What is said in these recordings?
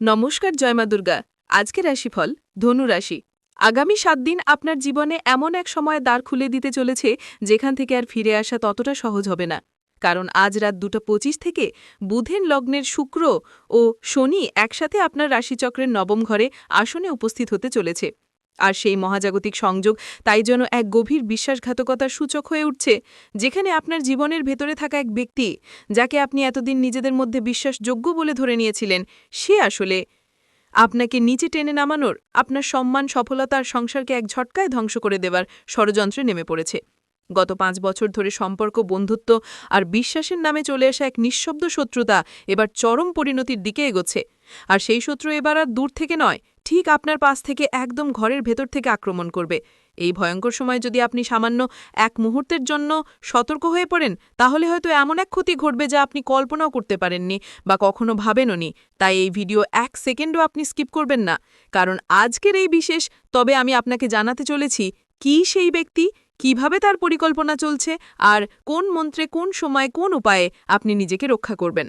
নমস্কার জয়মা দুর্গা। আজকের রাশিফল ধনু রাশি। আগামী সাত দিন আপনার জীবনে এমন এক সময় দ্বার খুলে দিতে চলেছে, যেখান থেকে আর ফিরে আসা ততটা সহজ হবে না। কারণ আজ রাত দুটো পঁচিশ থেকে বুধের লগ্নের শুক্র ও শনি একসাথে আপনার রাশিচক্রের নবম ঘরে আসনে উপস্থিত হতে চলেছে। আর সেই মহাজাগতিক সংযোগ তাই যেন এক গভীর বিশ্বাসঘাতকতার সূচক হয়ে উঠছে, যেখানে আপনার জীবনের ভেতরে থাকা এক ব্যক্তি, যাকে আপনি এতদিন নিজেদের মধ্যে বিশ্বাসযোগ্য বলে ধরে নিয়েছিলেন, সে আসলে আপনাকে নিচে টেনে নামানোর, আপনার সম্মান, সফলতা আর সংসারকে এক ঝটকায় ধ্বংস করে দেবার ষড়যন্ত্রে নেমে পড়েছে। গত পাঁচ বছর ধরে সম্পর্ক, বন্ধুত্ব আর বিশ্বাসের নামে চলে আসা এক নিঃশব্দ শত্রুতা এবার চরম পরিণতির দিকে এগোচ্ছে। আর সেই শত্রু এবার আর দূর থেকে নয় ঠিক আপনার পাশ থেকে একদম ঘরের ভেতর থেকে আক্রমণ করবে। এই ভয়ঙ্কর সময় যদি আপনি সামান্য এক মুহূর্তের জন্য সতর্ক হয়ে পড়েন, তাহলে হয়তো এমন এক ক্ষতি ঘটবে যা আপনি কল্পনাও করতে পারেননি বা কখনো ভাবেননি তাই এই ভিডিও এক সেকেন্ডও আপনি স্কিপ করবেন না। কারণ আজকের এই বিশেষ, তবে আমি আপনাকে জানাতে চলেছি, কি সেই ব্যক্তি, কীভাবে তার পরিকল্পনা চলছে, আর কোন মন্ত্রে কোন সময় কোন উপায়ে আপনি নিজেকে রক্ষা করবেন।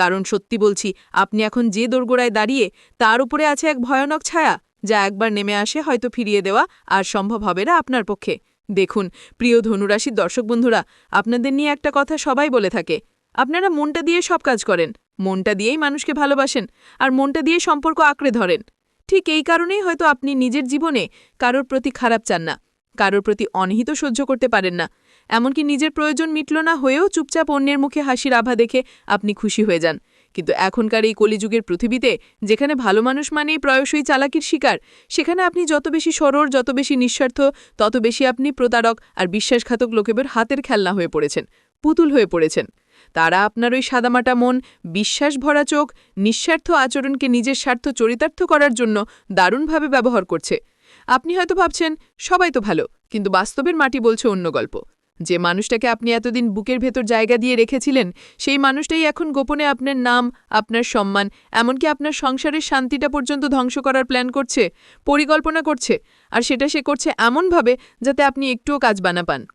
কারণ সত্যি বলছি, আপনি এখন যে দোরগোড়ায় দাঁড়িয়ে, তার উপরে আছে এক ভয়ানক ছায়া, যা একবার নেমে আসে হয়তো ফিরিয়ে দেওয়া আর সম্ভব হবে না আপনার পক্ষে। দেখুন, প্রিয় ধনুরাশির দর্শক বন্ধুরা, আপনাদের নিয়ে একটা কথা সবাই বলে থাকে। আপনারা মনটা দিয়ে সব কাজ করেন, মনটা দিয়েই মানুষকে ভালোবাসেন, আর মনটা দিয়ে সম্পর্ক আঁকড়ে ধরেন। ঠিক এই কারণেই হয়তো আপনি নিজের জীবনে কারোর প্রতি খারাপ চান না, কারোর প্রতি অনিহিত সহ্য করতে পারেন না এমনকি নিজের প্রয়োজন মিটল না হয়েও চুপচাপ অন্যের মুখে হাসির আভা দেখে আপনি খুশি হয়ে যান। কিন্তু এখনকার এই কলিযুগের পৃথিবীতে, যেখানে ভালো মানুষ মানেই প্রায়শই চালাকির শিকার, সেখানে আপনি যত বেশি সরর যত বেশি নিঃস্বার্থ, তত বেশি আপনি প্রতারক আর বিশ্বাসঘাতক লোকেদের হাতের খেলনা হয়ে পড়েছেন, পুতুল হয়ে পড়েছেন। তারা আপনার ওই সাদামাটা মন, বিশ্বাস ভরা চোখ, নিঃস্বার্থ আচরণকে নিজের স্বার্থ চরিতার্থ করার জন্য দারুণভাবে ব্যবহার করছে। আপনি হয়তো ভাবছেন, সবাই তো ভালো, কিন্তু বাস্তবের মাটি বলছে অন্য গল্প। যে মানুষটাকে আপনি এতদিন বুকের ভেতর জায়গা দিয়ে রেখেছিলেন, সেই মানুষটাই এখন গোপনে আপনার নাম, আপনার সম্মান, এমনকি আপনার সংসারের শান্তিটা পর্যন্ত ধ্বংস করার প্ল্যান করছে, পরিকল্পনা করছে, আর সেটা সে করছে এমনভাবে যাতে আপনি একটুও কাজ বানা পান।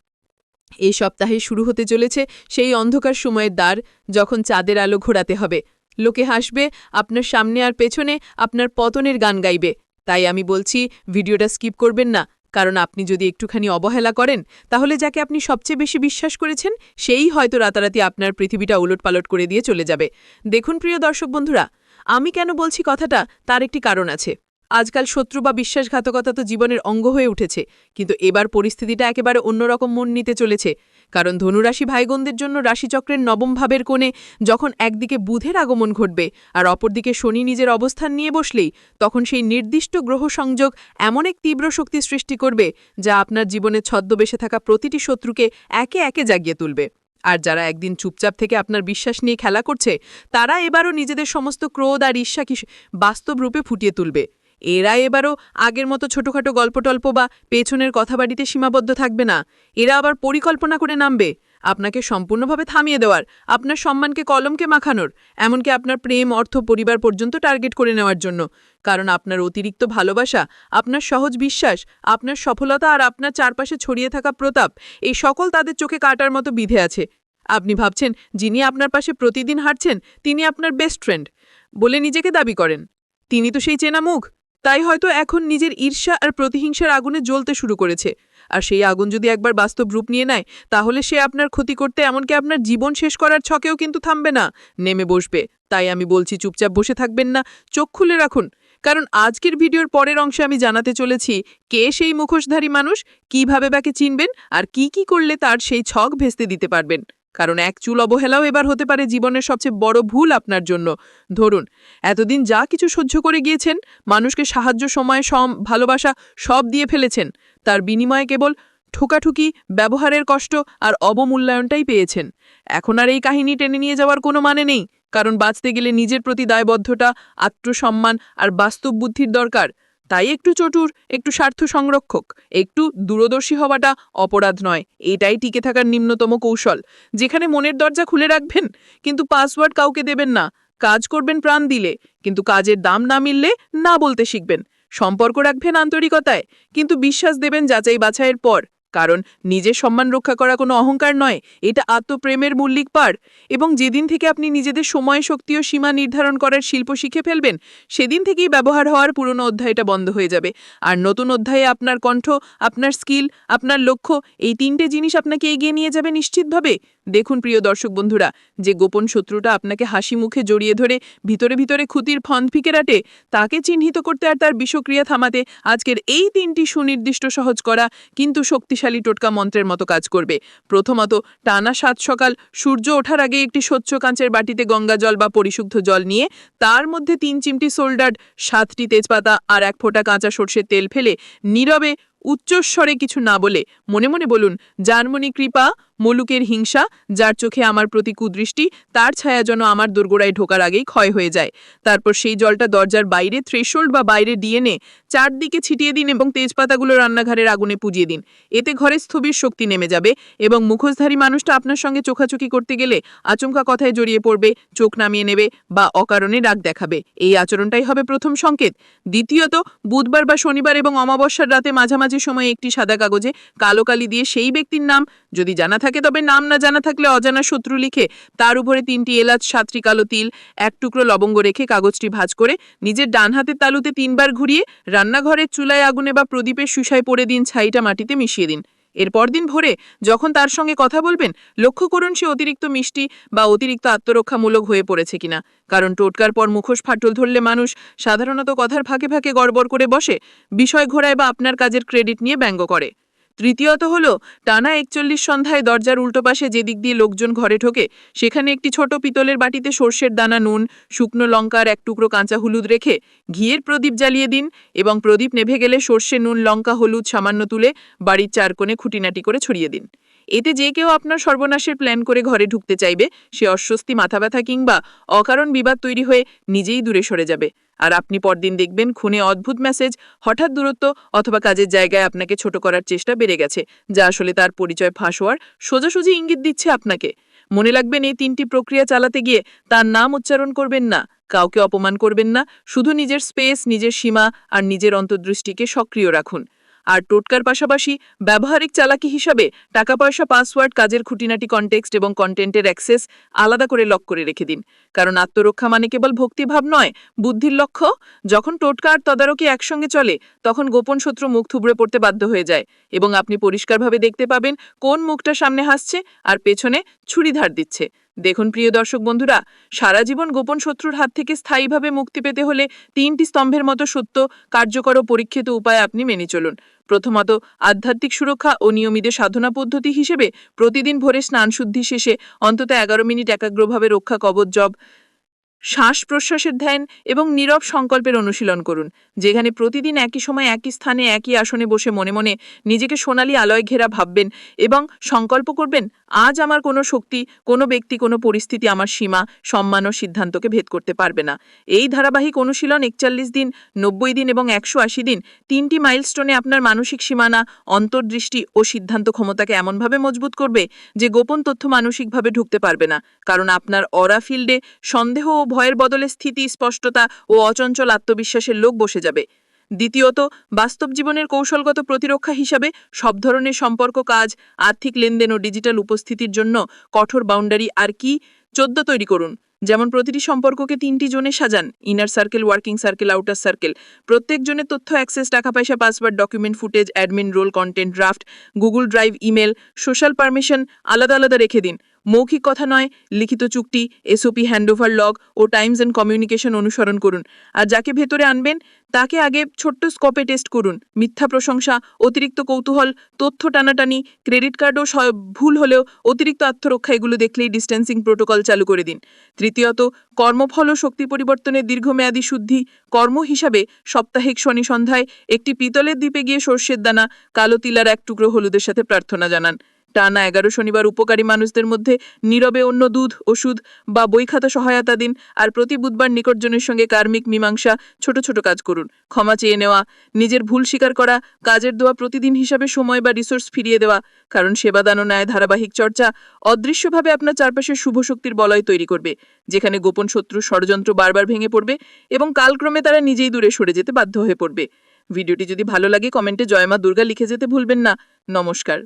এই সপ্তাহে শুরু হতে চলেছে সেই অন্ধকার সময়ের দ্বার যখন চাঁদের আলো ঘোরাতে হবে। লোকে হাসবে, আপনার সামনে আর পেছনে আপনার পতনের গান গাইবে। তাই আমি বলছি, ভিডিওটা স্কিপ করবেন না। কারণ আপনি যদি একটুখানি অবহেলা করেন, তাহলে যাকে আপনি সবচেয়ে বেশি বিশ্বাস করেছেন, সেই হয়তো রাতারাতি আপনার পৃথিবীটা উলটপালট করে দিয়ে চলে যাবে। দেখুন প্রিয় দর্শক বন্ধুরা, আমি কেন বলছি কথাটা? তার একটি কারণ আছে। আজকাল শত্রু বা বিশ্বাসঘাতকতা তো জীবনের অঙ্গ হয়ে উঠেছে, কিন্তু এবার পরিস্থিতিটা একেবারে অন্যরকম মন নিতে চলেছে। কারণ ধনুরাশি ভাইগণদের জন্য রাশিচক্রের নবম ভাবের কোণে যখন একদিকে বুধের আগমন ঘটবে আর অপরদিকে শনি নিজের অবস্থান নিয়ে বসলেই, তখন সেই নির্দিষ্ট গ্রহ সংযোগ এমন এক তীব্র শক্তি সৃষ্টি করবে যা আপনার জীবনে ছদ্মবেশে থাকা প্রতিটি শত্রুকে একে একে জাগিয়ে তুলবে। আর যারা একদিন চুপচাপ থেকে আপনার বিশ্বাস নিয়ে খেলা করছে, তারা এবারও নিজেদের সমস্ত ক্রোধ আর ঈর্ষাকে বাস্তব রূপে ফুটিয়ে তুলবে। এরা এবারও আগের মতো ছোটখাটো গল্পটল্প বা পেছনের কথাবাড়িতে সীমাবদ্ধ থাকবে না। এরা আবার পরিকল্পনা করে নামবে। আপনাকে সম্পূর্ণভাবে থামিয়ে দেওয়ার, আপনার সম্মানকে কলমকে মাখানোর, এমনকি আপনার প্রেম, অর্থ, পরিবার পর্যন্ত টার্গেট করে নেওয়ার জন্য। কারণ আপনার অতিরিক্ত ভালোবাসা, আপনার সহজ বিশ্বাস, আপনার সফলতা আর আপনার চারপাশে ছড়িয়ে থাকা প্রতাপ, এই সকল তাদের চোখে কাটার মতো বিধে আছে। আপনি ভাবছেন, যিনি আপনার পাশে প্রতিদিন হাঁটছেন, তিনি আপনার বেস্ট ফ্রেন্ড বলে নিজেকে দাবি করেন। তিনি তো সেই চেনা মুখ। তাই হয়তো এখন নিজের ঈর্ষা আর প্রতিহিংসার আগুনে জ্বলতে শুরু করেছে। আর সেই আগুন যদি একবার বাস্তব রূপ নিয়ে নেয়, তাহলে সে আপনার ক্ষতি করতে এমনকি আপনার জীবন শেষ করার ছকেও কিন্তু থামবে না। নেমে বসবে। তাই আমি বলছি, চুপচাপ বসে থাকবেন না। চোখ খুলে রাখুন। কারণ আজকের ভিডিওর পরের অংশে আমি জানাতে চলেছি, কে সেই মুখোশধারী মানুষ, কীভাবে বাকে চিনবেন, আর কি কি করলে তার সেই ছক ভেস্তে দিতে পারবেন। কারণ এক চুল অবহেলাও এবার হতে পারে জীবনের সবচেয়ে বড় ভুল আপনার জন্য। ধরুন, এতদিন যা কিছু সহ্য করে গিয়েছেন, মানুষকে সাহায্য, সময়, সম, ভালোবাসা সব দিয়ে ফেলেছেন। তার বিনিময়ে কেবল ঠোকাঠুকি, ব্যবহারের কষ্ট আর অবমূল্যায়নটাই পেয়েছেন। এখন আর এই কাহিনী টেনে নিয়ে যাওয়ার কোনো মানে নেই, কারণ বাঁচতে গেলে নিজের প্রতি দায়বদ্ধতা, আত্মসম্মান আর বাস্তব বুদ্ধির দরকার। তাই একটু চটুর, একটু স্বার্থ সংরক্ষক, একটু দূরদর্শী হওয়াটা অপরাধ নয়। এটাই টিকে থাকার নিম্নতম কৌশল। যেখানে মনের দরজা খুলে রাখবেন, কিন্তু পাসওয়ার্ড কাউকে দেবেন না। কাজ করবেন প্রাণ দিলে, কিন্তু কাজের দাম না মিললে না বলতে শিখবেন। সম্পর্ক রাখবেন আন্তরিকতায়, কিন্তু বিশ্বাস দেবেন যাচাই বাছাইয়ের পর। কারণ নিজের সম্মান রক্ষা করা কোনো অহংকার নয়, এটা আত্মপ্রেমের মূল্যিক পার এবং যেদিন থেকে আপনি নিজেদের সময়, শক্তি ও সীমা নির্ধারণ করার শিল্প শিখে ফেলবেন, সেদিন থেকেই ব্যবহার হওয়ার পুরনো অধ্যায়টা বন্ধ হয়ে যাবে। আর নতুন অধ্যায়ে আপনার কণ্ঠ, আপনার স্কিল, আপনার লক্ষ্য, এই তিনটে জিনিস আপনাকে এগিয়ে নিয়ে যাবে নিশ্চিতভাবে। দেখুন প্রিয় দর্শক বন্ধুরা, যে গোপন শত্রুটা আপনাকে হাসি মুখে জড়িয়ে ধরে ভিতরে ভিতরে খুতির ফন্দ ফিকে রাটে, তাকে চিহ্নিত করতে আর তার বিষক্রিয়া থামাতে আজকের এই তিনটি সুনির্দিষ্ট সহজ করা কিন্তু শক্তিশালী টোটকা মন্ত্রের মতো কাজ করবে। প্রথমত, টানা সাত সকাল সূর্য ওঠার আগে একটি স্বচ্ছ কাঁচের বাটিতে গঙ্গা জল বা পরিশুদ্ধ জল নিয়ে, তার মধ্যে তিন চিমটি সোল্ডার, সাতটি তেজপাতা আর এক ফোঁটা কাঁচা সর্ষের তেল ফেলে নীরবে উচ্চস্বরে কিছু না বলে মনে মনে বলুন জার্মনি কৃপা মলুকের হিংসা, যার চোখে আমার প্রতি কুদৃষ্টি, তার ছায়া যেন আমার দোরগোড়ায় ঢোকার আগেই ক্ষয় হয়ে যায়। তারপর সেই জলটা দরজার বাইরে থ্রেশোল্ড বা বাইরে ডিএনএ চারদিকে ছিটিয়ে দিন এবং তেজপাতাগুলো রান্নাঘরের আগুনে পুজিয়ে দিন। এতে ঘরে স্থবির শক্তি নেমে যাবে এবং মুখোশধারী মানুষটা আপনার সঙ্গে চোখাচোখি করতে গেলে আচমকা কথায় জড়িয়ে পড়বে, চোখ নামিয়ে নেবে বা অকারণে রাগ দেখাবে। এই আচরণটাই হবে প্রথম সংকেত। দ্বিতীয়ত, বুধবার বা শনিবার এবং অমাবস্যার রাতে মাঝামাঝি সময়ে একটি সাদা কাগজে কালো কালি দিয়ে সেই ব্যক্তির নাম যদি জানা থাকে, তবে নাম না জানা থাকলে অজানা শত্রু লিখে তার উপরে তিনটি এলাচ, সাতটি কালো তিল, এক টুকরো লবঙ্গ রেখে কাগজটি ভাঁজ করে নিজের ডান হাতের তালুতে তিনবার ঘুরিয়ে রান্নাঘরের চুলায় আগুনে বা প্রদীপের সুসায় পড়ে দিন ছাইটা মাটিতে মিশিয়ে দিন। এরপর দিন ভোরে যখন তার সঙ্গে কথা বলবেন, লক্ষ্য করুন সে অতিরিক্ত মিষ্টি বা অতিরিক্ত আত্মরক্ষামূলক হয়ে পড়েছে কিনা। কারণ টোটকার পর মুখোশ ফাটল ধরলে মানুষ সাধারণত কথার ফাঁকে ফাঁকে গড়বড় করে বসে, বিষয় ঘোরায় বা আপনার কাজের ক্রেডিট নিয়ে ব্যঙ্গ করে। তৃতীয়ত হল, টানা একচল্লিশ সন্ধ্যায় দরজার উল্টো পাশে যে দিক দিয়ে লোকজন ঘরে ঢোকে, সেখানে একটি ছোট পিতলের বাটিতে সর্ষের দানা, নুন, শুকনো লঙ্কার এক টুকরো কাঁচা হলুদ রেখে ঘিয়ের প্রদীপ জ্বালিয়ে দিন এবং প্রদীপ নেভে গেলে সর্ষে, নুন, লঙ্কা, হলুদ সামান্য তুলে বাড়ির চার কোণে খুঁটিনাটি করে ছড়িয়ে দিন। এতে যে কেউ আপনার সর্বনাশের প্ল্যান করে ঘরে ঢুকতে চাইবে, সে অস্বস্তি মাথা ব্যথা কিংবা অকারণ বিবাদ তৈরি হয়ে নিজেই দূরে সরে যাবে। আর আপনি পরদিন দেখবেন খুনে অদ্ভুত মেসেজ হঠাৎ দূরত্ব অথবা কাজের জায়গায় আপনাকে ছোট করার চেষ্টা বেড়ে গেছে, যা আসলে তার পরিচয় ফাঁস হওয়ার সোজাসুজি ইঙ্গিত দিচ্ছে আপনাকে। মনে রাখবেন এই তিনটি প্রক্রিয়া চালাতে গিয়ে তার নাম উচ্চারণ করবেন না, কাউকে অপমান করবেন না, শুধু নিজের স্পেস নিজের সীমা আর নিজের অন্তর্দৃষ্টিকে সক্রিয় রাখুন। আর টোটকার পাশাপাশি ব্যবহারিক চালাকি হিসাবে টাকা পয়সা পাসওয়ার্ড, কাজের খুঁটিনাটি কনটেক্সট এবং কন্টেন্টের অ্যাক্সেস আলাদা করে লক করে রেখে দিন। কারণ আত্মরক্ষা মানে কেবল ভক্তিভাব নয়, বুদ্ধির লক্ষ্য। যখন টোটকা আর তদারকি একসঙ্গে চলে, তখন গোপন শত্রু মুখ থুবড়ে পড়তে বাধ্য হয়ে যায় এবং আপনি পরিষ্কারভাবে দেখতে পাবেন কোন মুখটা সামনে হাসছে আর পেছনে ছুরি ধার দিচ্ছে। দেখুন প্রিয় দর্শক বন্ধুরা, সারা জীবন গোপন শত্রুর হাত থেকে স্থায়ীভাবে মুক্তি পেতে হলে তিনটি স্তম্ভের মতো সত্য, কার্যকর ও পরীক্ষিত উপায় আপনি মেনে চলুন। প্রথমত, আধ্যাত্মিক সুরক্ষা ও নিয়মিত সাধনা পদ্ধতি হিসেবে প্রতিদিন ভোরে স্নান শুদ্ধি শেষে অন্তত এগারো মিনিট একাগ্রভাবে রক্ষা কবচ জব শ্বাস প্রশ্বাসের ধ্যান এবং নীরব সংকল্পের অনুশীলন করুন, যেখানে প্রতিদিন একই সময় একই স্থানে একই আসনে বসে মনে মনে নিজেকে সোনালি আলয় ঘেরা ভাববেন এবং সংকল্প করবেন, আজ আমার কোনো শক্তি, কোনো ব্যক্তি, কোনো পরিস্থিতি আমার সীমা, সম্মান ও সিদ্ধান্তকে ভেদ করতে পারবে না। এই ধারাবাহিক অনুশীলন একচল্লিশ দিন, নব্বই দিন এবং একশো আশি দিন, তিনটি মাইলস্টোনে আপনার মানসিক সীমানা, অন্তর্দৃষ্টি ও সিদ্ধান্ত ক্ষমতাকে এমনভাবে মজবুত করবে যে গোপন তথ্য মানসিকভাবে ঢুকতে পারবে না, কারণ আপনার অরা ফিল্ডে সন্দেহ ও ভয়ের বদলে স্থিতি, স্পষ্টতা ও অচঞ্চল আত্মবিশ্বাসের লোক বসে যাবে। দ্বিতীয়ত, বাস্তব জীবনের কৌশলগত প্রতিরক্ষা হিসাবে সব ধরনের সম্পর্ক কাজ, আর্থিক লেনদেন ও ডিজিটাল উপস্থিতির জন্য কঠোর বাউন্ডারি আর কি? চোদ্দ তৈরি করুন। যেমন প্রতিটি সম্পর্ককে তিনটি জোনে সাজান। Inner circle working circle outer circle প্রত্যেক জনের তথ্য অ্যাক্সেস টাকা, পয়সা password document footage admin role content draft Google Drive email social permission আলাদা আলাদা রেখে দিন। মৌখিক কথা নয়, লিখিত চুক্তি এসওপি হ্যান্ডওভার লগ ও টাইমস অ্যান্ড কমিউনিকেশন অনুসরণ করুন। আর যাকে ভেতরে আনবেন, তাকে আগে ছোট্ট স্কোপে টেস্ট করুন। মিথ্যা প্রশংসা, অতিরিক্ত কৌতূহল, তথ্য টানাটানি ক্রেডিট কার্ডও ভুল হলেও অতিরিক্ত আত্মরক্ষা, এগুলো দেখলেই ডিস্টেন্সিং প্রোটোকল চালু করে দিন। তৃতীয়ত, কর্মফল ও শক্তি পরিবর্তনের দীর্ঘমেয়াদী শুদ্ধি, কর্ম হিসাবে সাপ্তাহিক শনি সন্ধ্যায় একটি পিতলের দ্বীপে গিয়ে সর্ষের দানা, কালো তিলার এক টুকরো হলুদের সাথে প্রার্থনা জানান। টানা এগারো শনিবার উপকারী মানুষদের মধ্যে নীরবে অন্য দুধ, ওষুধ বা বই খাতা সহায়তা দিন আর প্রতি বুধবার নিকটজনের সঙ্গে কার্মিক মীমাংসা ছোট ছোট কাজ করুন। ক্ষমা চেয়ে নেওয়া, নিজের ভুল স্বীকার করা, কাজের দেওয়া প্রতিদিন হিসাবে সময় বা রিসোর্স ফিরিয়ে দেওয়া, কারণ সেবাদান ন্যায় ধারাবাহিক চর্চা অদৃশ্যভাবে আপনার চারপাশে শুভ শক্তির বলয় তৈরি করবে, যেখানে গোপন শত্রু ষড়যন্ত্র বারবার ভেঙে পড়বে এবং কালক্রমে তারা নিজেই দূরে সরে যেতে বাধ্য হয়ে পড়বে। ভিডিওটি যদি ভালো লাগে, কমেন্টে জয়মা দুর্গা লিখে যেতে ভুলবেন না। নমস্কার।